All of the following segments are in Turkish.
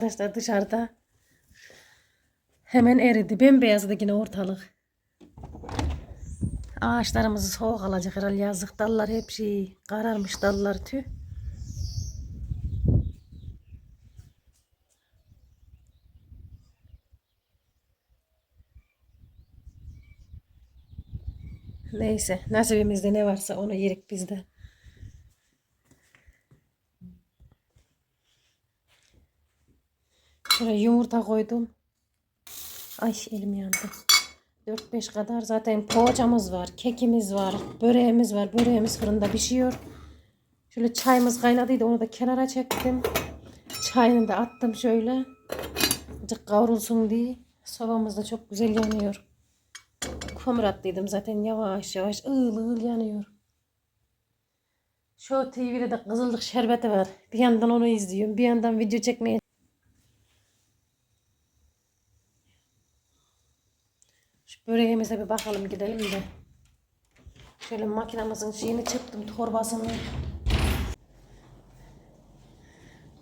Arkadaşlar dışarıda hemen eridi. Bembeyazdı yine ortalık. Ağaçlarımızı soğuk alacak herhalde yazık. Dallar hep şey kararmış dallar tüh. Neyse nasibimizde ne varsa onu yerik biz Şuraya yumurta koydum. Ay elim yandı. 4-5 kadar zaten poğaçamız var, kekimiz var, böreğimiz var. Böreğimiz fırında pişiyor. Şöyle çayımız kaynadıydı onu da kenara çektim. Çayını da attım şöyle. Azıcık kavrulsun diye. Sobamız da çok güzel yanıyor. Kömür attıydım zaten yavaş yavaş ığıl ığıl yanıyor. Şu TV'de de kızıllık şerbeti var. Bir yandan onu izliyorum. Bir yandan video çekmeye böreğimize bir bakalım gidelim de. Şöyle makinamızın şeyini çıktım torbasını.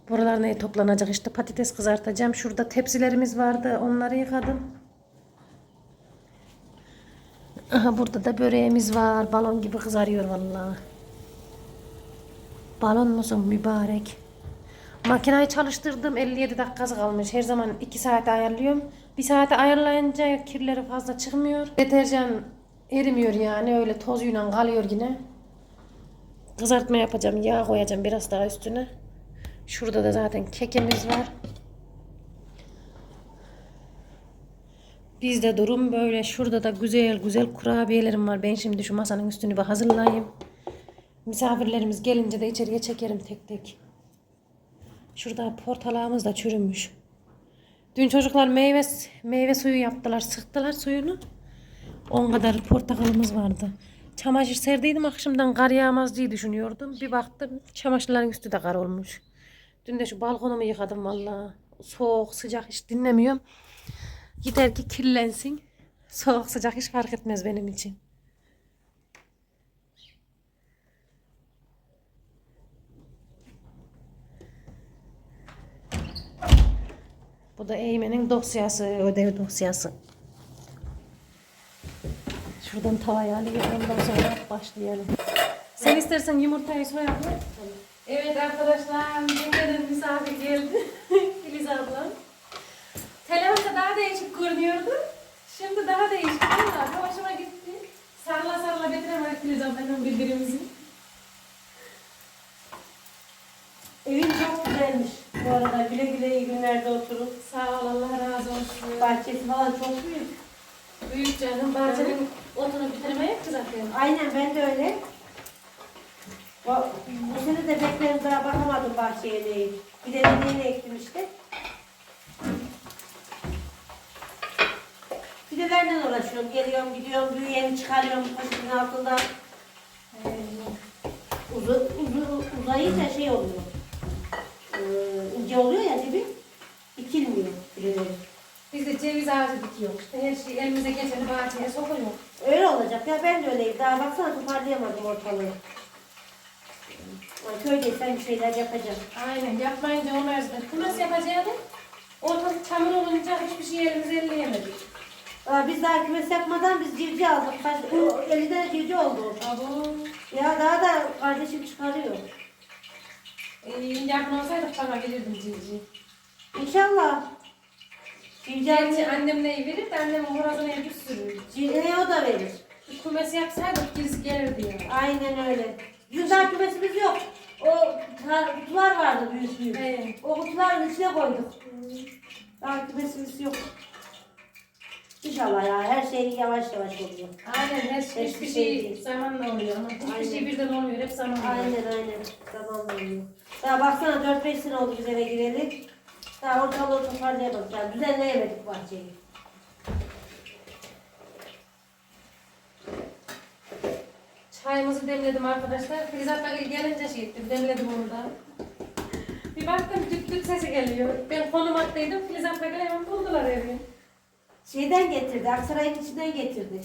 Buralar neye toplanacak işte patates kızartacağım. Şurada tepsilerimiz vardı onları yıkadım. Aha burada da böreğimiz var. Balon gibi kızarıyor vallahi. Balon musun mübarek? Makinayı çalıştırdım 57 dakikası kalmış. Her zaman 2 saate ayarlıyorum. 1 saate ayarlayınca kirleri fazla çıkmıyor. Deterjan erimiyor yani öyle tozuyla kalıyor yine. Kızartma yapacağım. Yağ koyacağım biraz daha üstüne. Şurada da zaten kekimiz var. Bizde durum böyle. Şurada da güzel güzel kurabiyelerim var. Ben şimdi şu masanın üstünü bir hazırlayayım. Misafirlerimiz gelince de içeriye çekerim tek tek. Şurada portalağımız da çürümüş. Dün çocuklar meyve meyve suyu yaptılar. Sıktılar suyunu. 10 kadar portakalımız vardı. Çamaşır serdiydim akşamdan kar yağmaz diye düşünüyordum. Bir baktım çamaşırların üstü de kar olmuş. Dün de şu balkonumu yıkadım valla. Soğuk sıcak hiç dinlemiyorum. Gider ki kirlensin. Soğuk sıcak hiç fark etmez benim için. Bu da Eymen'in dosyası, ödev dosyası. Şuradan tavayı alayım, ondan sonra başlayalım. Sen istersen yumurtayı soyalım. Evet arkadaşlar, Cemre'den misafir geldi. Filiz ablam. Telefonda daha değişik görünüyordu. Şimdi daha değişik. Valla hoşuma gitti. Sarla sarla bitiremedik Filiz ablanın birbirimizi. Evin çok güzelmiş. Bu arada güle güle iyi günlerde oturun. Sağ ol Allah razı olsun. Bahçesi falan çok büyük. Büyük canım bahçenin otunu bitirmeye ki zaten. Aynen ben de öyle. Bu, bu sene de beklerim daha bakamadım bahçeye neyi. Bir de dediğini ektim işte. Fidelerden uğraşıyorum. Geliyorum gidiyorum büyüyeni çıkarıyorum poşetin altında. Ee, uzu, uzu, uzayınca şey oluyor. Ee, ince oluyor ya dibi. Dikilmiyor fideleri. Biz de ceviz ağacı dikiyoruz. İşte her şey elimize geçeni bahçeye sokuyor. Öyle olacak ya ben de öyleyim. Daha baksana toparlayamadım ortalığı. Ama Köydeysen bir şeyler yapacağım. Aynen yapmayınca olmaz da. Kumas yapacağım. Ortalık çamur olunca hiçbir şey elimize elleyemedik. Aa, biz daha kümes yapmadan biz civciv aldık. Kaç, o 50 tane civciv oldu. Abo. Ya daha da kardeşim çıkarıyor. Ee, yakın olsaydık bana gelirdim civciv. İnşallah. Gerçi annem neyi verir de annem horozunu bir sürü. Civcive o da verir. Bir kumes yapsaydık birisi gelirdi ya. Aynen öyle. Daha kümesimiz yok. O ta- kutular vardı büyük büyük. Evet. O kutuların içine koyduk. Daha kümesimiz yok. İnşallah ya her şey yavaş yavaş oluyor. Aynen her şey, Hiçbir hiçbir şey şey değil. zamanla oluyor ama hiçbir Aynen. şey birden olmuyor. Hep zamanla. Aynen aynen. Tamam oluyor. Daha baksana 4-5 sene oldu biz eve gireli. Daha ortalığı toparlayamadık yani. Düzenleyemedik bahçeyi. Çayımızı demledim arkadaşlar. Filiz abla gelince şey ettim. Demledim onu da. Bir baktım düt düt sesi geliyor. Ben konum attıydım. Filiz gel hemen buldular evi. Şeyden getirdi. Aksaray'ın içinden getirdi.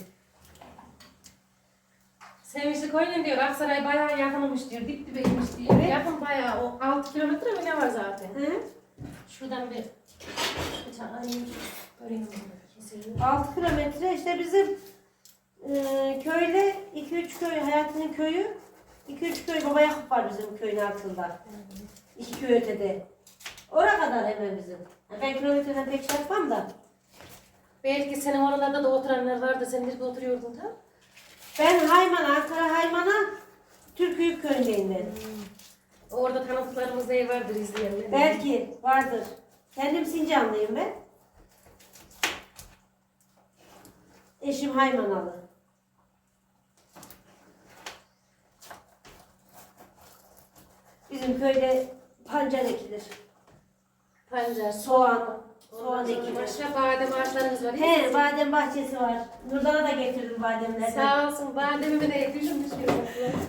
Sevinçli Koyun diyor. Aksaray bayağı yakınmış diyor. Dip dibeymiş diyor. Evet. Yakın bayağı. O 6 kilometre mi ne var zaten? Hı? Şuradan bir bıçak alayım. Keselim. 6 kilometre işte bizim e, köyle 2-3 köy hayatının köyü 2-3 köy Baba Yakup var bizim köyün altında. İki köy ötede. Oraya kadar hemen bizim. Ben kilometreden pek şey yapmam da. Belki senin oralarda da oturanlar vardı. Sen nerede oturuyordun tam? Ben Hayman, Ankara Hayman'a Türküyük köyündeyim ben. Orada tanıdıklarımız ev vardır izleyenler. Belki vardır. Kendim Sincanlıyım ben. Eşim Haymanalı. Bizim köyde pancar ekilir. Pancar, Soğan, soğan ekilir. Başka badem ağaçlarımız var. He, badem bahçesi var. Nurdan'a da getirdim bademlerden. Sağ olsun bademimi de düşünmüşüm.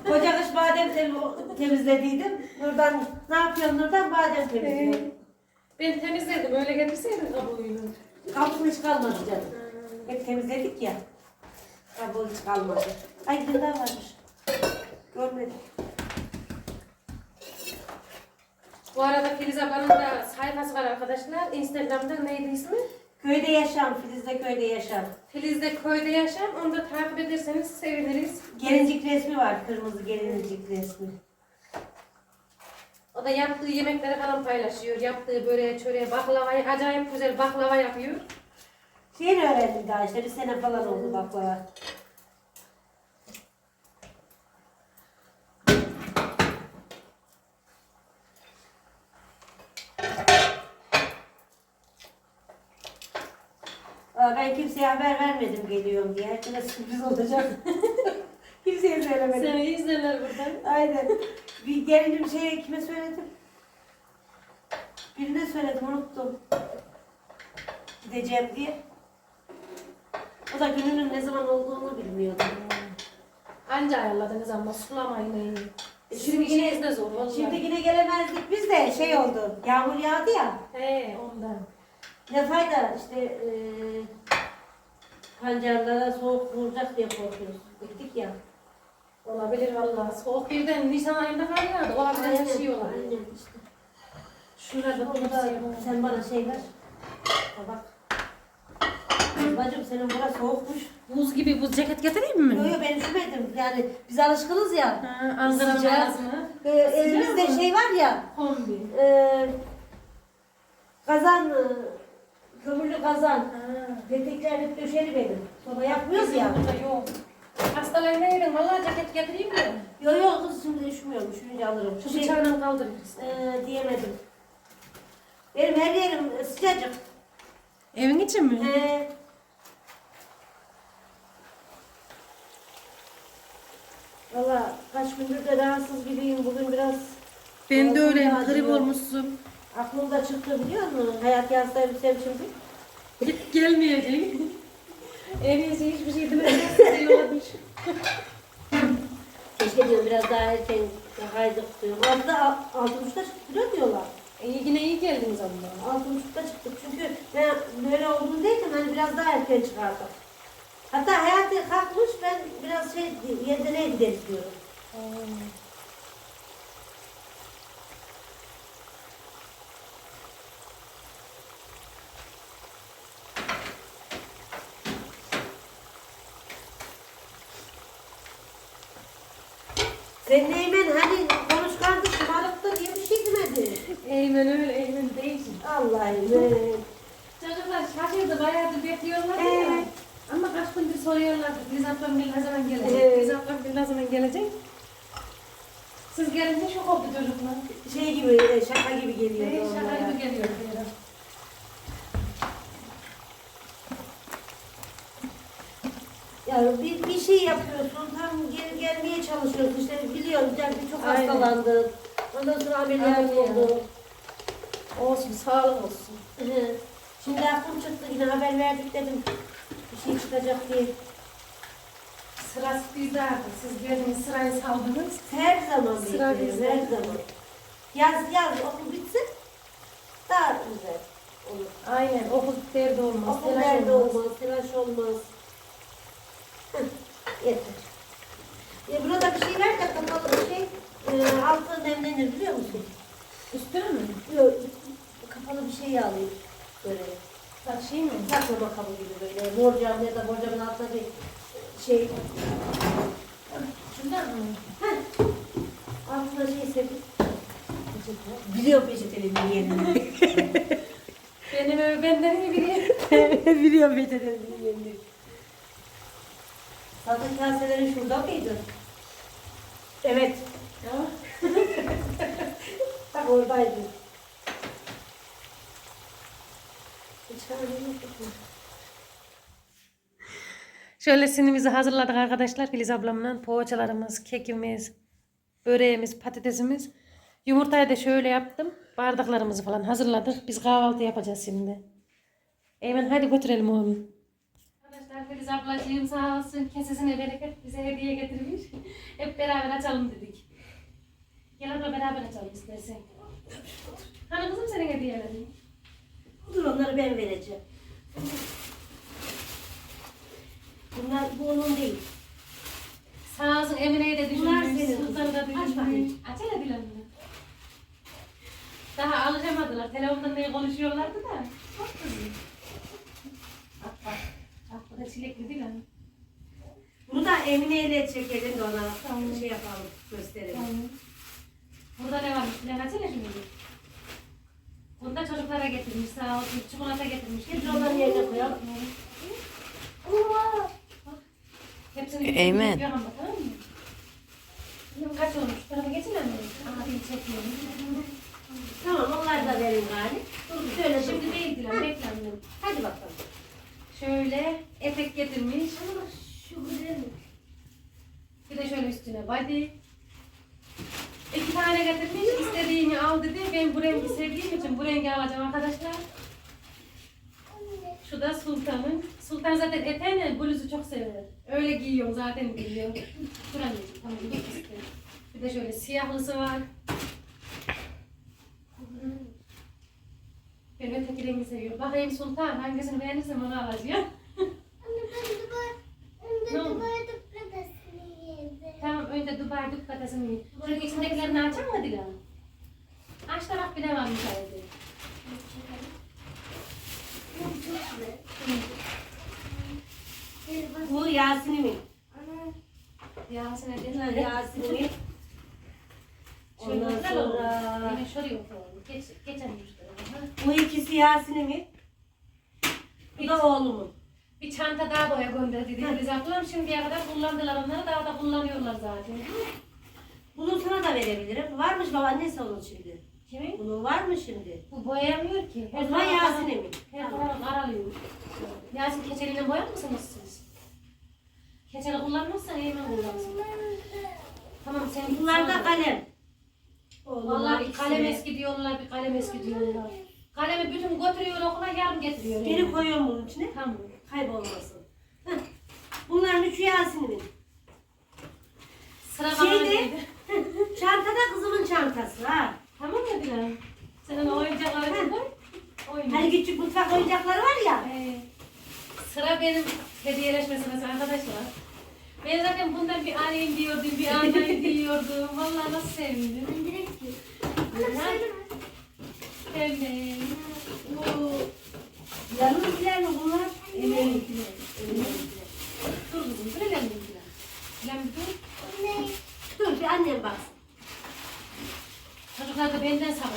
Koca kış badem tem- temizlediydim. Nurdan, ne yapıyorsun Nurdan? Badem temizliyor. Ben temizledim. Öyle getirseydin kabuğuyla. Kabuğu hiç kalmadı canım. Hep temizledik ya. Kabuğu hiç kalmadı. Ay gıda varmış. Görmedim. Bu arada Filiz ablanın da sayfası var arkadaşlar. Instagram'da neydi ismi? Köyde yaşam, Filiz'de köyde yaşam. Filiz'de köyde yaşam. Onu da takip ederseniz seviniriz. Gelincik resmi var, kırmızı gelincik resmi. O da yaptığı yemekleri falan paylaşıyor. Yaptığı böreği, çöreği, baklavayı acayip güzel baklava yapıyor. Şeyini öğrendim daha işte, bir sene falan oldu baklava. Kimseye haber vermedim geliyorum diye. Herkese sürpriz olacak. kimseye söylemedim. Seni izlerler buradan. Aynen. Bir gelinim şey kime söyledim? Birine söyledim unuttum. Gideceğim diye. O da gününün ne zaman olduğunu bilmiyordu. Anca ayarladınız ama sulamayın iyi. Şimdi Şimdi yine- de zor vallahi. Şimdi yine gelemezdik biz de şey oldu. Yağmur yağdı ya. He ondan. Ne fayda işte e, pancarlara soğuk vuracak diye korkuyoruz. Gittik ya. Olabilir vallahi. Soğuk birden Nisan ayında kar yağdı. O halde yaşıyorlar. Aynen işte. Şurada Onu da sen bana şey ver. Tabak. Bacım senin bura soğukmuş. Buz gibi buz ceket getireyim mi? Yok yok ben üşümedim. Yani biz alışkınız ya. Ha, Ankara'nın Sıcak. ağzına. Ee, elimizde mı? şey var ya. Kombi. E, kazan, kömürlü kazan. Petekler hep döşeli benim. Soba yapmıyoruz ya. Burada yok. Hastalar ne yerin? Vallahi ceket getireyim mi? Yok yok kız şimdi üşümüyorum. Üşüyünce alırım. Şu Şey, bıçağını kaldırırız. e, diyemedim. Benim her yerim sıcacık. Evin için mi? Ee, Valla kaç gündür de rahatsız gibiyim. Bugün biraz Ben de öyleyim. Grip olmuşsun. Aklımda çıktı biliyor musun? Hayat yazsaydım sen şimdi. Git gelmeyecek. En iyisi hiçbir şey demeden olmuş. Keşke diyorum biraz daha erken yakaydık diyorum. Altıda al- altı buçukta çıkıyor diyorlar. İyi yine iyi geldiniz ama. Altı buçukta çıktık çünkü ben böyle olduğunu değildim hani biraz daha erken çıkardık. Hatta hayatı kalkmış ben biraz şey yerine gideriz diyorum. Senin Eymen hani konuşkandı şımarıktı diye bir şey demedi. Eymen öyle, Eymen değişik. Allah Eymen. Çocuklar şaşırdı, bayağıdır bekliyorlar ya. Evet. Ama kaç gündür soruyorlardı, Filiz ablam ne zaman gelecek, Evet. Filiz ablam ne zaman gelecek. Siz gelince şok oldu çocuklar. Şey gibi e, şaka gibi geliyor. Onlara. şaka gibi geliyor. Diyorum. Ya bir, bir şey yapıyorsun, tam geri gelmeye çalışıyorsun. İşte biliyorum, yani çok Aynen. hastalandın. Ondan sonra ameliyat Aynen. oldun. Olsun, sağlık olsun. Hı. Şimdi aklım çıktı, yine haber verdik dedim. Bir şey çıkacak diye. Sırası bizde artık. Siz geldiniz, sırayı saldınız. Her zaman Sıra bizde. her zaman. Yaz, yaz, okul bitsin. Daha güzel olur. Aynen, okul derdi olmaz. Okul telaş nerede olmaz, telaş olmaz. Yeter. Ya burada bir şey ver de kapalı bir şey. E, altı nemlenir biliyor musun? Üstüne mi? Yok, kapalı bir şey alayım. Böyle. Bak şey mi? Saklama kabı gibi böyle. Borcam ya da borcamın altında bir şey. Şundan mı? Heh. Altına şey sepet. Biliyorum peçetelerin yerini. Benim ev benden iyi biliyor. Biliyorum peçetelerin yerini. Zaten kaselerin şurada mıydı? Evet. Bak oradaydı. Şöyle sinimizi hazırladık arkadaşlar Filiz ablamla. Poğaçalarımız, kekimiz, böreğimiz, patatesimiz. Yumurtayı da şöyle yaptım. Bardaklarımızı falan hazırladık. Biz kahvaltı yapacağız şimdi. Eymen hadi götürelim oğlum. Filiz ablacığım sağ olsun kesesine bereket bize hediye getirmiş. Hep beraber açalım dedik. Gel abla beraber açalım istersen. Hani kızım senin hediyelerin? Dur onları ben vereceğim. Bunlar bu onun değil. Sağ olsun Emine'yi de Bunlar düşünmüş. senin Sultan'ı da. Aç düşünmüş. bakayım. Aç hele Dilan'ı. Daha alışamadılar. Telefonda ne konuşuyorlardı da. Çok kızım. Bak bak. Bak bu da çilekli Dilan. Bunu da Emine ile çekelim de ona şey yapalım, gösterelim. Burada ne varmış? Hele şunu. Bunu da çocuklara getirmiş. Sağ olsun. Çikolata getirmiş. Biz onları yerine koyalım. Hepsini Eymen. yapıyorum ama, tamam mı? Kaç olmuş? Bu tarafa geçin mi? Abi çekiyorum. Tamam onları da verin gari. Dur söyle Şimdi şimdi. değil Dilan. Bekle. Şöyle etek getirmiş. Şu güzel mi? Bir de şöyle üstüne body. İki tane getirmiş. İstediğini al dedi. Ben bu rengi sevdiğim için bu rengi alacağım arkadaşlar. Şu da Sultan'ın. Sultan zaten eteğini, bluzu çok sever. Öyle giyiyorum zaten giyiyor. Dur anneciğim tamam. Bir de şöyle siyahlısı var. Ben öteki rengi seviyorum. Bakayım Sultan hangisini beğenirsen onu alacağım. Ne oldu? Tamam önce Dubai dük patasını yiyin. Şunun içindekilerini açar mı Dilan? Aç da bak varmış evde. Bu Yasin'imin. Yasin'e Bunlar dedi. Şöyle Ondan sonra Yine şuraya oturalım. Geç, geçen müşteri. Bu ikisi Yasin'imin. Bu da oğlumun. Bir çanta daha boya gönderdi dedi biz ablam. Şimdiye kadar kullandılar onları daha da kullanıyorlar zaten. Bunu sana da verebilirim. Varmış babaannesi onun şimdi. Kimin? Bunun var mı şimdi? Bu boyamıyor ki. O zaman tarafı- Yasin'imin. Her aralıyor. Yasin keçeliyle boyar mısınız siz? Keçeli kullanmazsan Eymen kullansın. Tamam sen Bunlar da kalem. Vallahi bir kalem eski diyorlar, bir kalem eski diyorlar. Kalemi bütün götürüyor okula, yarım getiriyor. Geri koyuyorum bunun içine. Tamam. Kaybolmasın. Heh. Bunların üçü Yasin'imin. Sıra bana Şeyde, geldi. çantada kızımın çantası ha. Tamam mı Bilal? Senin oyuncakları koy. Oyna. Hani küçük mutfak oyuncakları var ya. Ee, sıra benim hediyeleşme sırası arkadaşlar. Ben zaten bundan bir alayım diyordum, bir almayı diyordum. Vallahi nasıl sevindim. Ben de. Bu yanındakiler mi bunlar? Emeğindekiler. Emeğindekiler. Dur kızım, dur elim Bilal. Bilal bir dur. Dur bir annem baksın. Çocuklar da benden ha.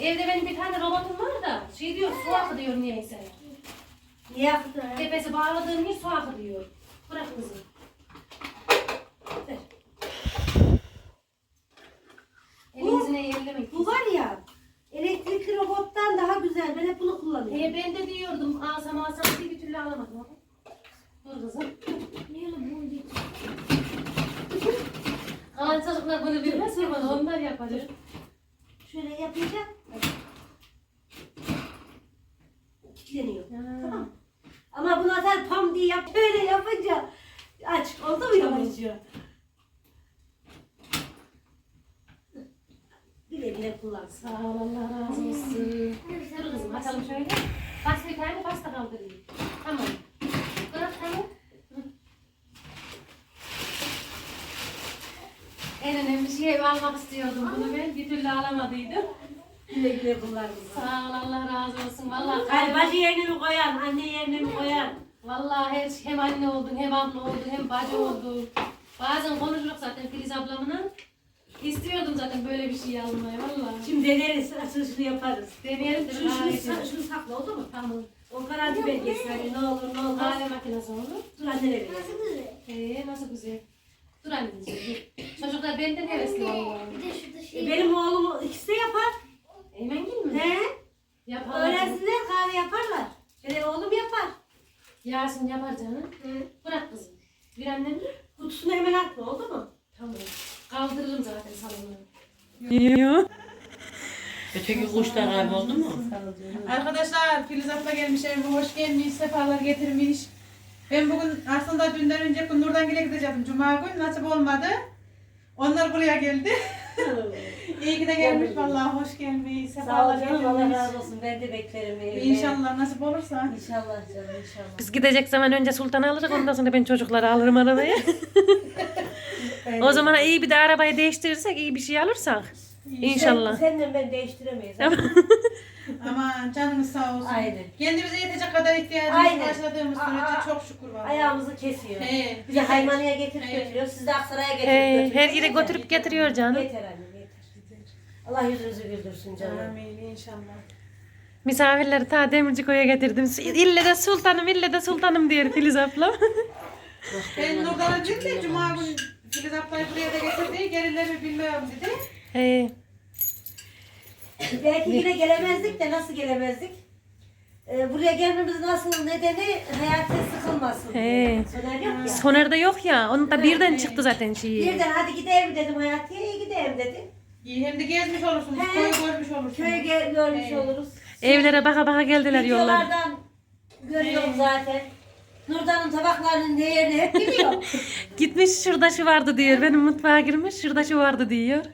Evde benim bir tane robotum var da şey diyor su akıtıyor niyeyse. Niye? Tepesi bağladığım yer su akıtıyor. Bırak kızım. Ver. Elinizine. Bu var ya elektrikli robottan daha güzel. Ben hep bunu kullanıyorum. E ben de diyordum alsam alsam diye bir türlü alamadım. Dur kızım. Kalan çocuklar bunu bilmez ki bana onlar yapacak. Şöyle yapınca kilitleniyor. Tamam. Ama bunu atar pam diye yap. Böyle yapınca aç. Oldu mu yapınca? Güle güle kullansın. Sağ ol Allah razı olsun. Dur kızım açalım şöyle. Bas bir tane bas da kaldırayım. Tamam. Bırak tamam. En önemli şey almak istiyordum bunu ben. Bir türlü alamadıydım. Kullan kızım. Sağ ol Allah razı olsun. Vallahi Hani bacı yerine mi koyan, anne yerine mi koyan? Vallahi her şey- hem anne oldun, hem abla oldun, hem bacı oldun. Bazen konuşuruz zaten Filiz ablamla. İstiyordum zaten böyle bir şey almayı vallahi. Şimdi deneriz, açılışını yaparız. Deneyelim de Şunu, şunu, bir şunu, sakla oldu mu? Tamam. O garanti belgesi hani ne olur ne olmaz. Kahve makinesi olur. Dur annene verelim. Ee, nasıl güzel. Dur anneciğim. dur. Çocuklar benden hevesli vallahi. Bir de şurada E, şey. benim oğlum ikisi de yapar. Eymen gel mi? He? Yaparlar. Öğrensinler kahve yaparlar. Hele oğlum yapar. Yasin yapar canım. Bırak kızım. Bir annem. Kutusunu hemen atma oldu mu? Tamam. Kaldırırım zaten salonu. Öteki kuş da kayboldu mu? Arkadaşlar Filiz abla gelmiş evime hoş gelmiş, sefalar getirmiş. Ben bugün aslında dünden önce Nurdan Gül'e gidecektim Cuma gün nasip olmadı. Onlar buraya geldi. İyi ki de gelmiş vallahi hoş gelmiş, Sağ ol sefalar canım Allah getirmiş. razı olsun. Ben de beklerim evde. İnşallah nasip olursa. İnşallah canım inşallah. Biz gidecek zaman önce Sultan'ı alırız ondan sonra ben çocukları alırım arabaya. o zaman iyi bir de arabayı değiştirirsek iyi bir şey alırsak. İnşallah. Sen, seninle ben değiştiremeyiz. Aman canımız sağ olsun. Aynen. Kendimize yetecek kadar ihtiyacımız Aynen. karşıladığımız Aa, sürece çok şükür var. Ayağımızı kesiyor. He, Bizi Haymani'ye getirip He. götürüyor. Siz de Aksaray'a getirip He, götürüyor. her yere götürüp getiriyor canım. Yeter anne. Allah yüzünüzü güldürsün canım. Amin inşallah. Misafirleri ta Demirciko'ya getirdim. İlle de sultanım, ille de sultanım diyor Filiz ablam. Ben Nurdan'a dedim de Cuma günü Filiz ablayı buraya da getirdi. Gelirler mi bilmiyorum dedi. He. Belki yine gelemezdik de nasıl gelemezdik? Ee, buraya gelmemizin asıl nedeni hayata sıkılmasın. He. Soner yok ya. Soner'de yok ya. Onun da birden çıktı zaten şeyi. Birden hadi gidelim dedim Hayati'ye iyi gidelim dedi. İyi hem de gezmiş olursunuz, He. koyu görmüş olursunuz. Gel görmüş He. oluruz. Evlere baka baka geldiler yollar. Videolardan görüyorum zaten. Nurdan'ın tabaklarının değerini hep biliyor. Gitmiş şurada şu vardı diyor. Benim mutfağa girmiş şurada şu vardı diyor.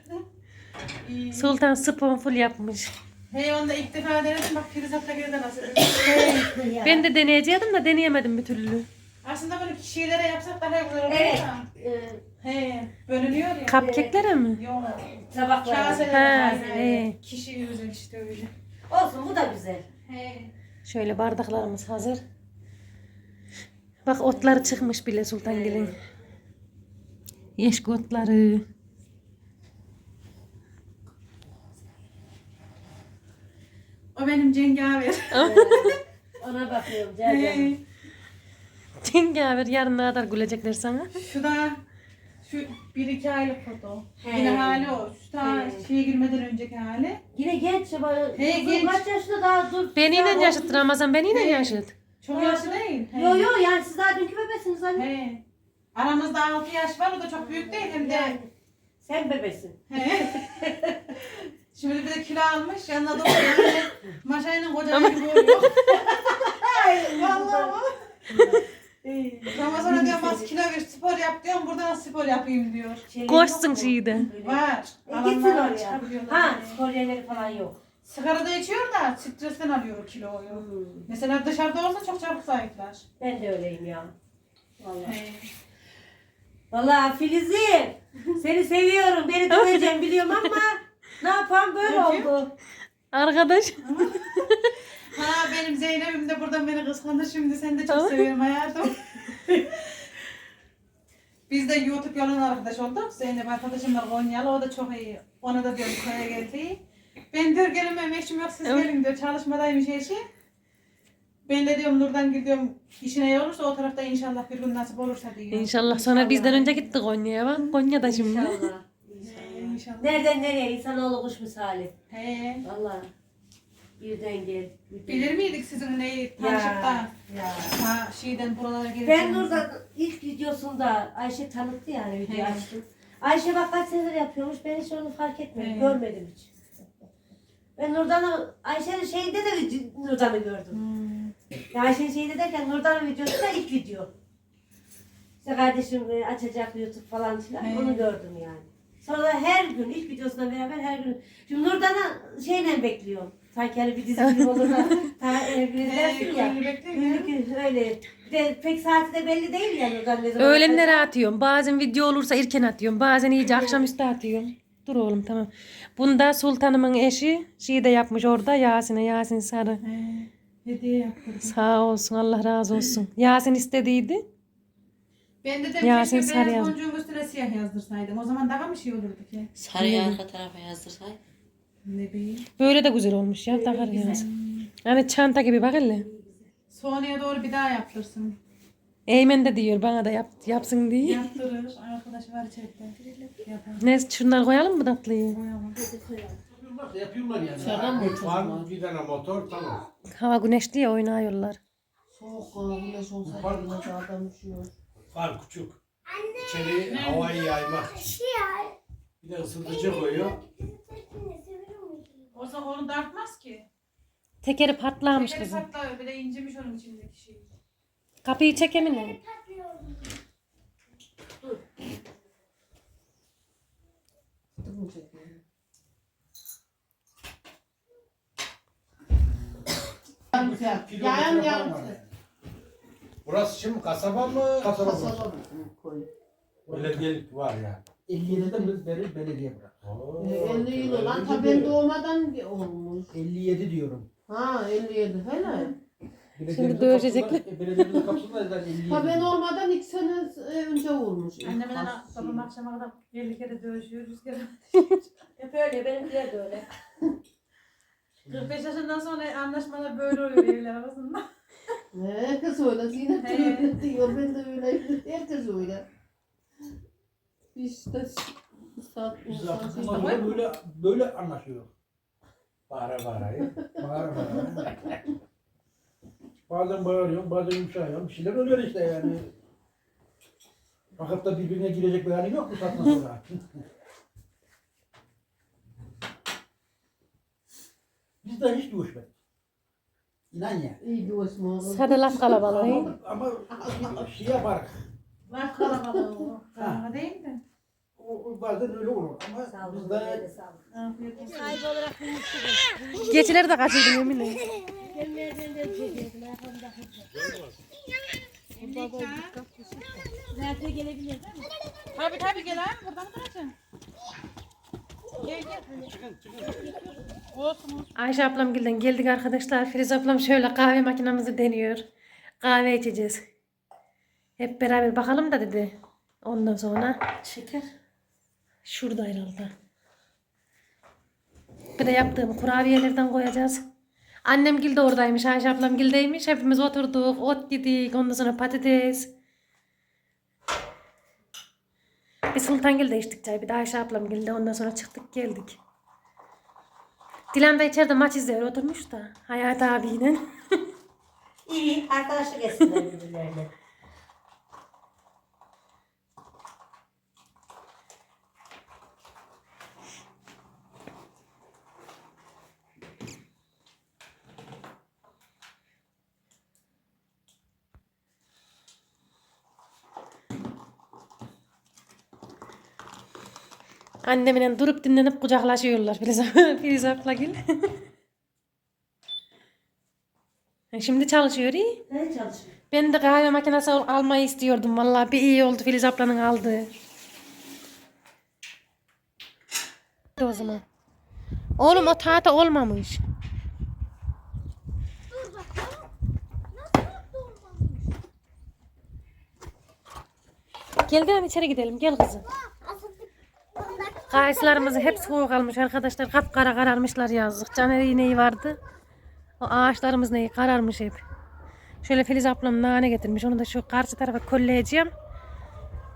İyi. Sultan spon full yapmış. Hey onu da ilk defa denedim bak Filiz abla de nasıl. Ben de deneyecektim de deneyemedim bir türlü. Aslında bunu kişilere yapsak daha güzel olur evet. Ee, He, bölünüyor ya. Cupcake'lere mi? Yok. tabaklar. Kaseler. He, he. Kişi özel işte öyle. Olsun bu da güzel. He. Şöyle bardaklarımız hazır. Bak otları çıkmış bile Sultangil'in. Yeşk otları. O benim cengaver. Ona bakıyorum canım. Cengaver yarın ne kadar gülecekler sana. Şu da şu bir iki aylık foto. He. Yine hali o. Şu ta He. şeye girmeden önceki hali. Yine genç He, kızım genç. kaç yaşında daha dur. Beni yine yaşıt Ramazan beni yine He. yaşıt. Çok yaşlı değil. He. Yo yo yani siz daha dünkü bebesiniz anne. He. Aramızda 6 yaş var o da çok büyük değil hem de. Yani sen bebesin. He. Şimdi bir de kilo almış yanına da yani maşayla kocaman gibi oluyor. Vallahi bu. Ramazan'a diyorum az kilo ver spor yap diyorum buradan spor yapayım diyor. Şey Koşsun şeyde. Var. E, gitsin oraya. Ha spor yerleri falan yok. Sigara da içiyor da stresten alıyor kiloyu. Mesela dışarıda olsa çok çabuk zayıflar. Ben de öyleyim ya. Vallahi. He. Vallahi Filiz'i seni seviyorum. Beni döveceğim biliyorum ama ne yapalım böyle oldu. Arkadaş. Ha benim Zeynep'im de buradan beni kıskandı şimdi seni de çok seviyorum hayatım. Biz de YouTube yolundan arkadaş olduk. Zeynep arkadaşım var Konyalı o da çok iyi. Ona da diyorum köye geldi. Ben diyor gelemem eşim yok siz gelin diyor çalışmadaymış eşi. Ben de diyorum Nurdan gidiyorum işine iyi olursa o tarafta inşallah bir gün nasip olursa diyor. İnşallah sonra bizden önce gitti Konya'ya bak. Konya'da şimdi. İnşallah. İnşallah. Nereden nereye insanoğlu kuş misali. He. Vallahi. Birden gel. Bilir miydik sizin neyi Ya. ha şeyden buralara geleceğinizi? Ben Nur'da ilk videosunda Ayşe tanıttı yani videoyu He. açtım. Ayşe bak kaç senedir yapıyormuş ben hiç onu fark etmedim. He. Görmedim hiç. Ben Nurdan'ı Ayşe'nin şeyinde de vide- Nurdan'ı gördüm. Hmm. Ya Ayşe'nin şeyinde derken Nurdan'ın videosu da ilk video. İşte kardeşim e, açacak YouTube falan filan He. onu gördüm yani. Sonra her gün ilk videosuna beraber her gün. Şimdi Nurdan'ı şeyle bekliyorum. Sanki hani bir dizi film olur da ta, e, bir izlersin ya. Günlük öyle. Bir de pek saati de belli değil ya ne zaman. Öğlenlere atıyorum. Bazen video olursa erken atıyorum. Bazen iyice akşamüstü atıyorum. Dur oğlum tamam. Bunda sultanımın eşi şey de yapmış orada Yasin'e Yasin Sarı. He, hediye yaptırdım. Sağ olsun Allah razı olsun. Yasin istediydi. Ben de dedim Yasin keşke sarı beyaz yaz- boncuğun üstüne siyah yazdırsaydım. O zaman daha mı şey olurdu ki? Sarıyı arka tarafa yazdırsay. Ne bileyim. Böyle de güzel olmuş ya. Takar Yasin. Yani çanta gibi bak hele. Sonraya doğru bir daha yaptırsın. Eymen de diyor bana da yap, yapsın diye. Yaptırır. Arkadaş var içeride. Yapar. Ne şunları koyalım mı tatlıyı? Koyalım. Yapıyorlar yani. Dışarıdan mı Var bir tane motor tamam. Hava güneşli ya oynuyorlar. Soğuk güneş olsaydı adam üşüyor. Var küçük. İçeri havayı yaymak için. Bir de ısıtıcı koyuyor. O zaman onu dartmaz ki. Tekeri patlamış Şekeri kızım. patlar bir de incemiş onun içindeki şey. Kapıyı çek Emine. Dur yayan. falan var yani. Burası şimdi kasaba mı? Kasaba mı? Kasaba koy. Belediyelik var yani. 57'de biz beri belediye bırak. Oo, Ee, 50 yıl olan tabii ben doğmadan olmuş. 57 diyorum. Ha 57 hele. Belediyemizin dövecekler. e, Belediyemizin kapısında zaten 57. Ha ben olmadan iki sene e, önce olmuş. Annemle Kas- babam akşama kadar 50 kere dövüşüyor. Rüzgar. Hep öyle benimkiler de öyle. 45 yaşından sonra anlaşmalar böyle oluyor evler arasında. Herkes öyle. Zinet de öyle diyor. Ben de öyle. Herkes öyle. İşte saat Biz bundan sonra böyle, böyle anlaşıyor. Bağıra bağıra. ya. Bağır bağır. bazen bağırıyorum, bazen yumuşağıyorum. Bir şeyler oluyor işte yani. Fakat da birbirine girecek bir hali yok bu saatten sonra. Biz de hiç dövüşmedik. İnan ya. İyi diyorsun. Sade laf kalabalığı. Ama, ama şey yaparak. Var kalabalığı o. Kalabalığı değil mi? O, o bazen öyle olur ama biz de. Afiyet olsun. Sahibi olarak bulmuştuk. Geçileri de kaçırdım Emine. Nerede gelebilir değil mi? Tabii tabii gel abi buradan bırakın. Gel gel. Olsun olsun. Ayşe ablam gilden geldik arkadaşlar. Filiz ablam şöyle kahve makinamızı deniyor. Kahve içeceğiz. Hep beraber bakalım da dedi. Ondan sonra Şeker. şurada herhalde. Bir de yaptığım kurabiyelerden koyacağız. Annem gil de oradaymış. Ayşe ablam gildeymiş. Hepimiz oturduk. Ot yedik. Ondan sonra patates. Bir Sultan Gil'de içtik çay. Bir de Ayşe ablam Gil'de. Ondan sonra çıktık geldik. Dilan da içeride maç izliyor oturmuş da. Hayat abiyle. İyi. Arkadaşlık etsinler birbirlerine. Annemle durup dinlenip kucaklaşıyorlar Filiz, ab- Filiz abla Gil. Şimdi çalışıyor iyi. Ne çalışıyor? Ben de kahve makinesi al- almayı istiyordum. Vallahi bir iyi oldu Filiz ablanın aldığı. O zaman. Oğlum o tahta olmamış. Gel gel içeri gidelim. Gel kızım. Kayısılarımız hep soğuk almış arkadaşlar. Kapkara kararmışlar yazdık. Caner iğneyi vardı. O ağaçlarımız neyi kararmış hep. Şöyle Filiz ablam nane getirmiş. Onu da şu karşı tarafa kolleyeceğim.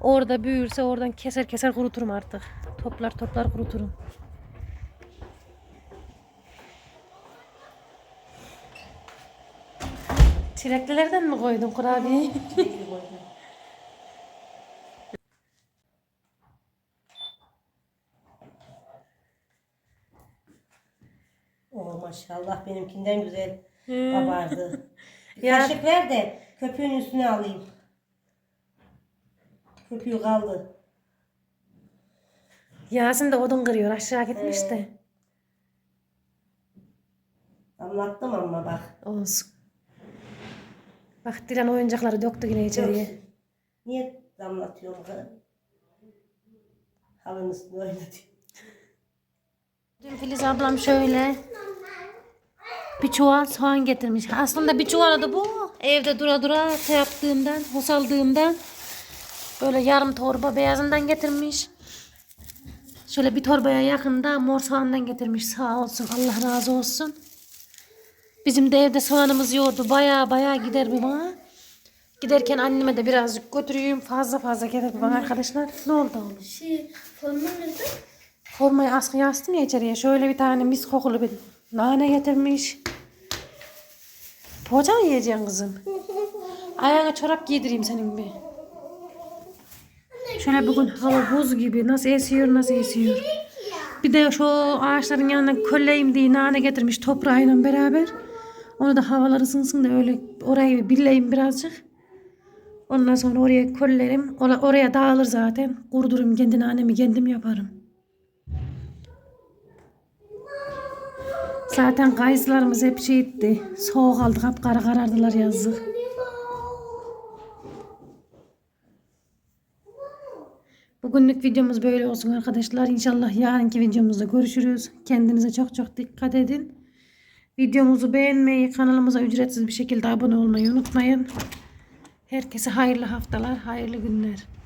Orada büyürse oradan keser keser kuruturum artık. Toplar toplar kuruturum. Çileklilerden mi koydun kurabiyeyi? Oh maşallah benimkinden güzel kabardı. Ya- Kaşık ver de köpüğün üstüne alayım. Köpüğü kaldı. Yasin de odun kırıyor aşağı gitmiş de. Anlattım ama bak. Olsun. Bak Dilan oyuncakları döktü yine içeriye. Niye damlatıyorum kız? Halının üstüne oynatıyor. Dün Filiz ablam şöyle bir çuval soğan getirmiş. Aslında bir çuval da bu. Evde dura dura şey yaptığımdan, hosaldığımdan böyle yarım torba beyazından getirmiş. Şöyle bir torbaya yakında mor soğandan getirmiş. Sağ olsun. Allah razı olsun. Bizim de evde soğanımız yoğurdu. Baya baya gider bu bana. Giderken anneme de birazcık götüreyim. Fazla fazla gelir bu bana arkadaşlar. Ne oldu oğlum? Şey, nerede? Formayı askıya astım ya içeriye. Şöyle bir tane mis kokulu bir nane getirmiş. Poğaça mı yiyeceksin kızım? Ayağına çorap giydireyim senin bir. Şöyle bugün hava buz gibi. Nasıl esiyor nasıl esiyor. Bir de şu ağaçların yanına kölleyim diye nane getirmiş toprağıyla beraber. Onu da havalar ısınsın da öyle orayı bir billeyim birazcık. Ondan sonra oraya kollerim. Ora- Oraya dağılır zaten. Kurdururum kendi nanemi kendim yaparım. Zaten kayısılarımız hep şey. Soğuk aldı kapkara karardılar yazık. Bugünlük videomuz böyle olsun arkadaşlar. İnşallah yarınki videomuzda görüşürüz. Kendinize çok çok dikkat edin. Videomuzu beğenmeyi, kanalımıza ücretsiz bir şekilde abone olmayı unutmayın. Herkese hayırlı haftalar, hayırlı günler.